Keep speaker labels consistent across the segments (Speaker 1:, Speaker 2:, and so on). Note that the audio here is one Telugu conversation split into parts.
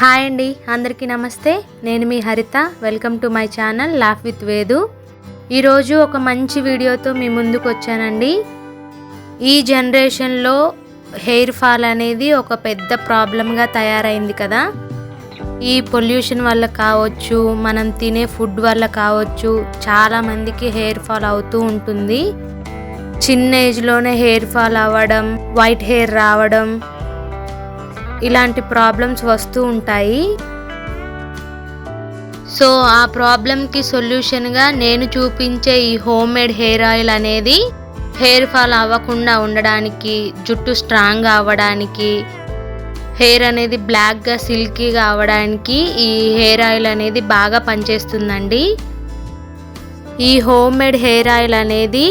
Speaker 1: హాయ్ అండి అందరికీ నమస్తే. నేను మీ Haritha welcome to my channel laugh with Vedu ఈరోజు ఒక మంచి వీడియోతో మీ ముందుకు వచ్చానండి. ఈ జనరేషన్లో హెయిర్ ఫాల్ అనేది ఒక పెద్ద ప్రాబ్లంగా తయారైంది కదా. ఈ పొల్యూషన్ వల్ల కావచ్చు మనం తినే ఫుడ్ వల్ల కావచ్చు చాలామందికి హెయిర్ ఫాల్ అవుతూ ఉంటుంది. చిన్న ఏజ్లోనే హెయిర్ ఫాల్ అవ్వడం వైట్ హెయిర్ రావడం ఇలాంటి ప్రాబ్లమ్స్ వస్తూ ఉంటాయి. సో ఆ ప్రాబ్లంకి సొల్యూషన్గా నేను చూపించే ఈ హోమ్ మేడ్ హెయిర్ ఆయిల్ అనేది హెయిర్ ఫాల్ అవ్వకుండా ఉండడానికి జుట్టు స్ట్రాంగ్ అవ్వడానికి హెయిర్ అనేది బ్లాక్గా సిల్కీగా అవ్వడానికి ఈ హెయిర్ ఆయిల్ అనేది బాగా పనిచేస్తుందండి. ఈ హోమ్ మేడ్ హెయిర్ ఆయిల్ అనేది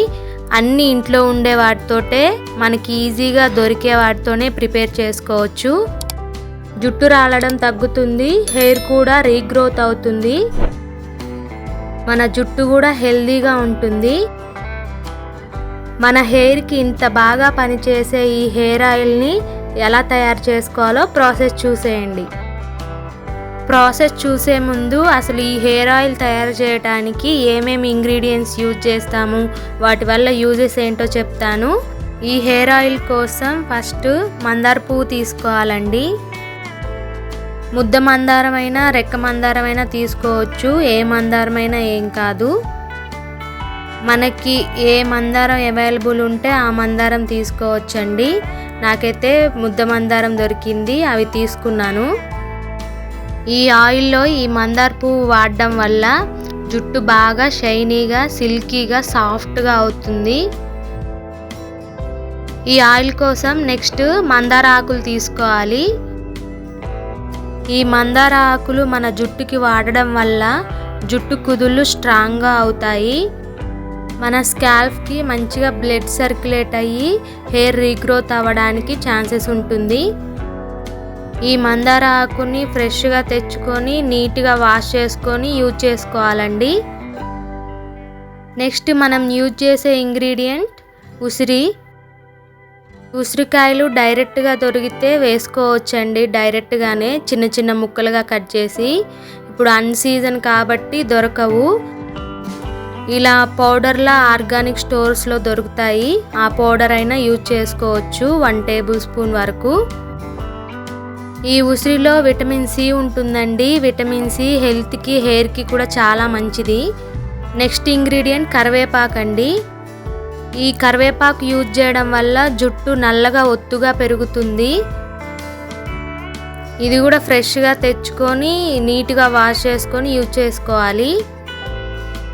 Speaker 1: అన్ని ఇంట్లో ఉండే వాటితోటే మనకి ఈజీగా దొరికే వాటితోనే ప్రిపేర్ చేసుకోవచ్చు. జుట్టు రాలడం తగ్గుతుంది హెయిర్ కూడా రీగ్రోత్ అవుతుంది. మన జుట్టు కూడా హెల్దీగా ఉంటుంది. మన హెయిర్కి ఇంత బాగా పనిచేసే ఈ హెయిర్ ఆయిల్ని ఎలా తయారు చేసుకోవాలో ప్రాసెస్ చూసేయండి. ప్రాసెస్ చూసే ముందు అసలు ఈ హెయిర్ ఆయిల్ తయారు చేయడానికి ఏమేమి ఇంగ్రీడియంట్స్ యూజ్ చేస్తాము వాటి వల్ల యూజెస్ ఏంటో చెప్తాను. ఈ హెయిర్ ఆయిల్ కోసం ఫస్ట్ మందార పువ్వు తీసుకోవాలండి. ముద్ద మందారమైనా రెక్క మందారమైనా తీసుకోవచ్చు ఏ మందారమైనా ఏం కాదు. మనకి ఏ మందారం అవైలబుల్ ఉంటే ఆ మందారం తీసుకోవచ్చండి. నాకైతే ముద్ద మందారం దొరికింది అవి తీసుకున్నాను. ఈ ఆయిల్లో ఈ మందార పువ్వు వాడడం వల్ల జుట్టు బాగా షైనీగా సిల్కీగా సాఫ్ట్గా అవుతుంది. ఈ ఆయిల్ కోసం నెక్స్ట్ మందార ఆకులు తీసుకోవాలి. ఈ మందార ఆకులు మన జుట్టుకి వాడడం వల్ల జుట్టు కుదుళ్ళు స్ట్రాంగ్గా అవుతాయి. మన స్కాల్ఫ్కి మంచిగా బ్లడ్ సర్క్యులేట్ అయ్యి హెయిర్ రీగ్రోత్ అవ్వడానికి ఛాన్సెస్ ఉంటుంది. ఈ మందార ఆకుని ఫ్రెష్గా తెచ్చుకొని నీట్గా వాష్ చేసుకొని యూజ్ చేసుకోవాలండి. నెక్స్ట్ మనం యూజ్ చేసే ఇంగ్రీడియంట్ ఉసిరి. ఉసిరికాయలు డైరెక్ట్గా దొరికితే వేసుకోవచ్చండి డైరెక్ట్గానే చిన్న చిన్న ముక్కలుగా కట్ చేసి. ఇప్పుడు అన్ సీజన్ కాబట్టి దొరకవు. ఇలా పౌడర్లా ఆర్గానిక్ స్టోర్స్లో దొరుకుతాయి. ఆ పౌడర్ అయినా యూజ్ చేసుకోవచ్చు వన్ టేబుల్ స్పూన్ వరకు. ఈ ఉసిరిలో విటమిన్ సి ఉంటుందండి. విటమిన్ సి హెల్త్కి హెయిర్కి కూడా చాలా మంచిది. నెక్స్ట్ ఇంగ్రీడియంట్ కరివేపాకు అండి. ఈ కరివేపాకు యూజ్ చేయడం వల్ల జుట్టు నల్లగా ఒత్తుగా పెరుగుతుంది. ఇది కూడా ఫ్రెష్గా తెచ్చుకొని నీట్గా వాష్ చేసుకొని యూజ్ చేసుకోవాలి.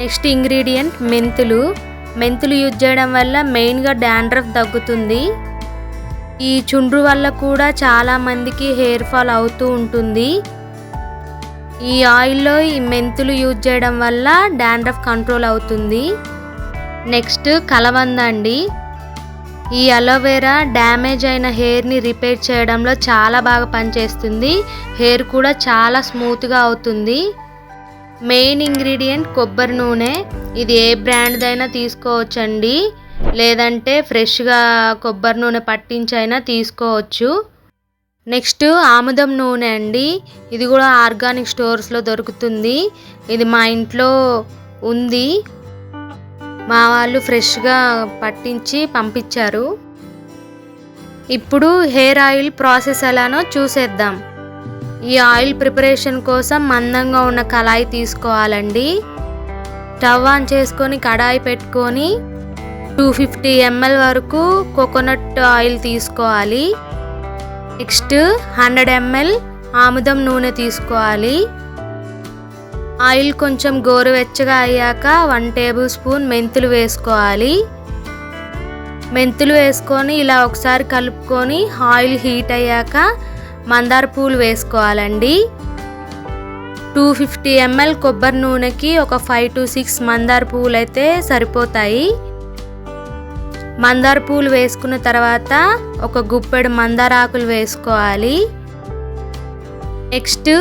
Speaker 1: నెక్స్ట్ ఇంగ్రీడియంట్ మెంతులు. మెంతులు యూజ్ చేయడం వల్ల మెయిన్గా డాండ్రఫ్ తగ్గుతుంది. ఈ చుండ్రు వల్ల కూడా చాలా మందికి హెయిర్ ఫాల్ అవుతూ ఉంటుంది. ఈ ఆయిల్లో ఈ మెంతులు యూజ్ చేయడం వల్ల డాండ్రఫ్ కంట్రోల్ అవుతుంది. నెక్స్ట్ కలవంద అండి. ఈ అలోవెరా డ్యామేజ్ అయిన హెయిర్ని రిపేర్ చేయడంలో చాలా బాగా పనిచేస్తుంది. హెయిర్ కూడా చాలా స్మూత్గా అవుతుంది. మెయిన్ ఇంగ్రీడియంట్ కొబ్బరి నూనె. ఇది ఏ బ్రాండ్దైనా తీసుకోవచ్చండి. లేదంటే ఫ్రెష్గా కొబ్బరి నూనె పట్టించైనా తీసుకోవచ్చు. నెక్స్ట్ ఆముదం నూనె అండి. ఇది కూడా ఆర్గానిక్ స్టోర్స్లో దొరుకుతుంది. ఇది మా ఇంట్లో ఉంది. మా వాళ్ళు ఫ్రెష్గా పట్టించి పంపించారు. ఇప్పుడు హెయిర్ ఆయిల్ ప్రాసెస్ ఎలానో చూసేద్దాం. ఈ ఆయిల్ ప్రిపరేషన్ కోసం మందంగా ఉన్న కళాయి తీసుకోవాలండి. స్టవ్ ఆన్ చేసుకొని కడాయి పెట్టుకొని టూ ఫిఫ్టీ ఎంఎల్ వరకు కోకోనట్ ఆయిల్ తీసుకోవాలి. నెక్స్ట్ హండ్రెడ్ ఎంఎల్ ఆముదం నూనె తీసుకోవాలి. ఆయిల్ కొంచెం గోరువెచ్చగా అయ్యాక వన్ టేబుల్ స్పూన్ మెంతులు వేసుకోవాలి. మెంతులు వేసుకొని ఇలా ఒకసారి కలుపుకొని ఆయిల్ హీట్ అయ్యాక మందార పూలు వేసుకోవాలండి. టూ ఫిఫ్టీ ఎంఎల్ కొబ్బరి నూనెకి ఒక ఫైవ్ టు సిక్స్ మందార పువ్వులు అయితే సరిపోతాయి. మందార పూలు వేసుకున్న తర్వాత ఒక గుప్పెడు మందార ఆకులు వేసుకోవాలి. నెక్స్ట్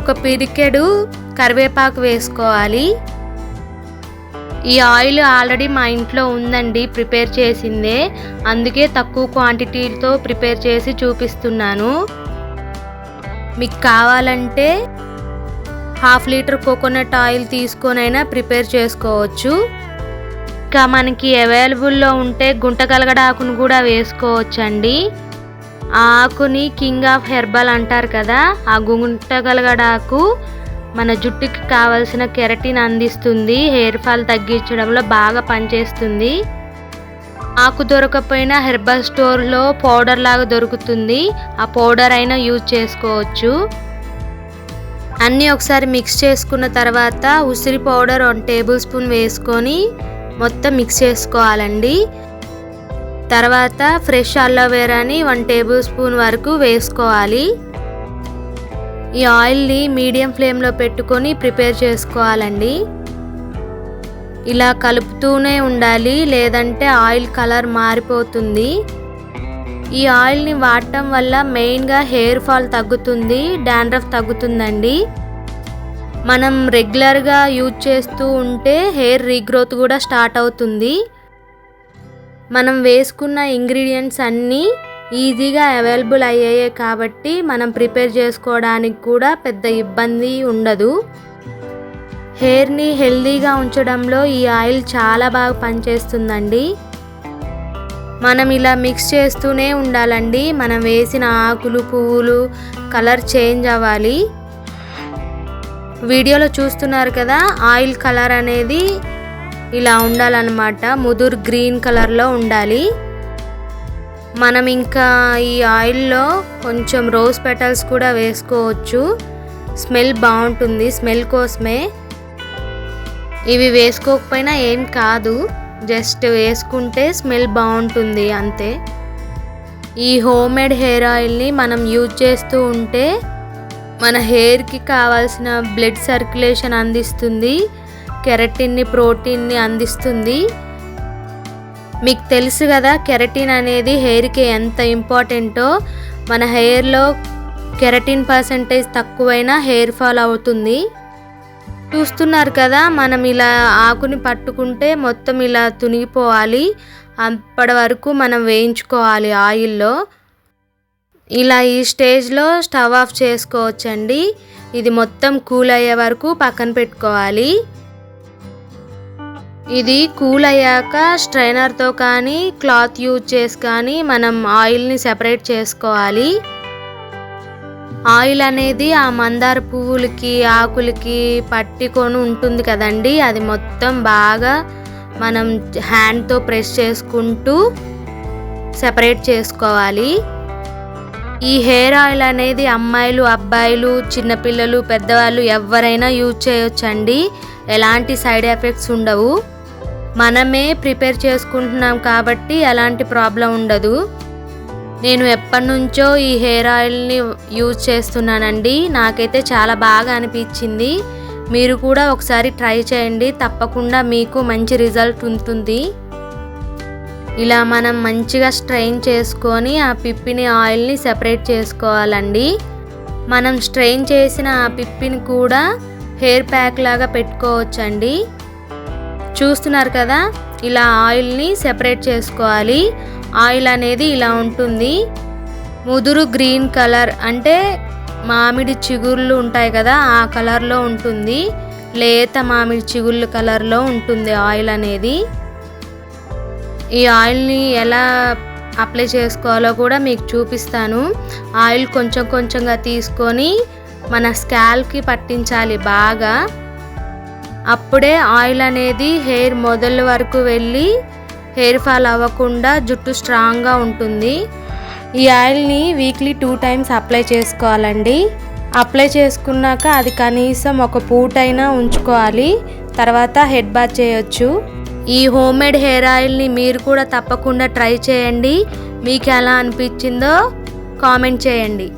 Speaker 1: ఒక పిరికెడు కరివేపాకు వేసుకోవాలి. ఈ ఆయిల్ ఆల్రెడీ మా ఇంట్లో ఉందండి ప్రిపేర్ చేసిందే. అందుకే తక్కువ క్వాంటిటీతో ప్రిపేర్ చేసి చూపిస్తున్నాను. మీకు కావాలంటే హాఫ్ లీటర్ కోకోనట్ ఆయిల్ తీసుకొనైనా ప్రిపేర్ చేసుకోవచ్చు. ఇంకా మనకి అవైలబుల్లో ఉంటే గుంటగలగడ ఆకును కూడా వేసుకోవచ్చండి. ఆ ఆకుని కింగ్ ఆఫ్ హెర్బల్ అంటారు కదా ఆ గుంటగలగడ ఆకు మన జుట్టుకి కావలసిన కెరటిన్ అందిస్తుంది హెయిర్ ఫాల్ తగ్గించడంలో బాగా పనిచేస్తుంది. ఆకు దొరకపోయినా హెర్బల్ స్టోర్లో పౌడర్ లాగా దొరుకుతుంది ఆ పౌడర్ అయినా యూజ్ చేసుకోవచ్చు. అన్నీ ఒకసారి మిక్స్ చేసుకున్న తర్వాత ఉసిరి పౌడర్ వన్ టేబుల్ స్పూన్ వేసుకొని మొత్తం మిక్స్ చేసుకోవాలండి. తర్వాత ఫ్రెష్ అలోవేరాని వన్ టేబుల్ స్పూన్ వరకు వేసుకోవాలి. ఈ ఆయిల్ని మీడియం ఫ్లేమ్లో పెట్టుకొని ప్రిపేర్ చేసుకోవాలండి. ఇలా కలుపుతూనే ఉండాలి లేదంటే ఆయిల్ కలర్ మారిపోతుంది. ఈ ఆయిల్ని వాడటం వల్ల మెయిన్గా హెయిర్ ఫాల్ తగ్గుతుంది డాండ్రఫ్ తగ్గుతుందండి. మనం రెగ్యులర్గా యూజ్ చేస్తూ ఉంటే హెయిర్ రీగ్రోత్ కూడా స్టార్ట్ అవుతుంది. మనం వేసుకున్న ఇంగ్రీడియంట్స్ అన్నీ ఈజీగా అవైలబుల్ అయ్యాయి కాబట్టి మనం ప్రిపేర్ చేసుకోవడానికి కూడా పెద్ద ఇబ్బంది ఉండదు. హెయిర్ని హెల్దీగా ఉంచడంలో ఈ ఆయిల్ చాలా బాగా పనిచేస్తుందండి. మనం ఇలా మిక్స్ చేస్తూనే ఉండాలండి. మనం వేసిన ఆకులు పువ్వులు కలర్ చేంజ్ అవ్వాలి. వీడియోలో చూస్తున్నారు కదా ఆయిల్ కలర్ అనేది ఇలా ఉండాలన్నమాట. ముదురు గ్రీన్ కలర్లో ఉండాలి. మనం ఇంకా ఈ ఆయిల్లో కొంచెం రోజ్ పెటల్స్ కూడా వేసుకోవచ్చు. స్మెల్ బాగుంటుంది స్మెల్ కోసమే. ఇవి వేసుకోకపోయినా ఏం కాదు జస్ట్ వేసుకుంటే స్మెల్ బాగుంటుంది అంతే. ఈ హోమ్ మేడ్ హెయిర్ ఆయిల్ని మనం యూజ్ చేస్తూ ఉంటే మన హెయిర్కి కావాల్సిన బ్లడ్ సర్క్యులేషన్ అందిస్తుంది కెరటిన్ని ప్రోటీన్ని అందిస్తుంది. మీకు తెలుసు కదా కెరటిన్ అనేది హెయిర్కి ఎంత ఇంపార్టెంటో. మన హెయిర్లో కెరటిన్ పర్సంటేజ్ తక్కువైనా హెయిర్ ఫాల్ అవుతుంది. చూస్తున్నారు కదా మనం ఇలా ఆకుని పట్టుకుంటే మొత్తం ఇలా తునిగిపోవాలి. అప్పటి వరకు మనం వేయించుకోవాలి ఆయిల్లో. ఇలా ఈ స్టేజ్లో స్టవ్ ఆఫ్ చేసుకోవచ్చండి. ఇది మొత్తం కూల్ అయ్యే వరకు పక్కన పెట్టుకోవాలి. ఇది కూల్ అయ్యాక స్ట్రైనర్తో కానీ క్లాత్ యూజ్ చేసి కానీ మనం ఆయిల్ని సెపరేట్ చేసుకోవాలి. ఆయిల్ అనేది ఆ మందార పువ్వులకి ఆకులకి పట్టుకొని ఉంటుంది కదండి. అది మొత్తం బాగా మనం హ్యాండ్తో ప్రెస్ చేసుకుంటూ సెపరేట్ చేసుకోవాలి. ఈ హెయిర్ ఆయిల్ అనేది అమ్మాయిలు అబ్బాయిలు చిన్నపిల్లలు పెద్దవాళ్ళు ఎవరైనా యూజ్ చేయొచ్చండి. ఎలాంటి సైడ్ ఎఫెక్ట్స్ ఉండవు. మనమే ప్రిపేర్ చేసుకుంటున్నాం కాబట్టి ఎలాంటి ప్రాబ్లం ఉండదు. నేను ఎప్పటి నుంచో ఈ హెయిర్ ఆయిల్ని యూజ్ చేస్తున్నానండి. నాకైతే చాలా బాగా అనిపించింది. మీరు కూడా ఒకసారి ట్రై చేయండి. తప్పకుండా మీకు మంచి రిజల్ట్ ఉంటుంది. ఇలా మనం మంచిగా స్ట్రెయిన్ చేసుకొని ఆ పిప్పిని ఆయిల్ని సెపరేట్ చేసుకోవాలండి. మనం స్ట్రెయిన్ చేసిన ఆ పిప్పిని కూడా హెయిర్ ప్యాక్ లాగా పెట్టుకోవచ్చండి. చూస్తున్నారు కదా? ఇలా ఆయిల్ని సెపరేట్ చేసుకోవాలి. ఆయిల్ అనేది ఇలా ఉంటుంది. ముదురు గ్రీన్ కలర్ అంటే మామిడి చిగుర్లు ఉంటాయి కదా ఆ కలర్లో ఉంటుంది. లేత మామిడి చిగుళ్ళు కలర్లో ఉంటుంది ఆయిల్ అనేది. ఈ ఆయిల్ని ఎలా అప్లై చేసుకోవాలో కూడా మీకు చూపిస్తాను. ఆయిల్ కొంచెం కొంచెంగా తీసుకొని మన స్కాల్కి పట్టించాలి బాగా. అప్పుడే ఆయిల్ అనేది హెయిర్ మొదల వరకు వెళ్ళి హెయిర్ ఫాల్ అవ్వకుండా జుట్టు స్ట్రాంగ్గా ఉంటుంది. ఈ ఆయిల్ని వీక్లీ టూ టైమ్స్ అప్లై చేసుకోవాలండి. అప్లై చేసుకున్నాక అది కనీసం ఒక పూటైనా ఉంచుకోవాలి. తర్వాత హెడ్ బాత్ చేయొచ్చు. ఈ హోమ్ మేడ్ హెయిర్ ఆయిల్ని మీరు కూడా తప్పకుండా ట్రై చేయండి. మీకు ఎలా అనిపించిందో కామెంట్ చేయండి.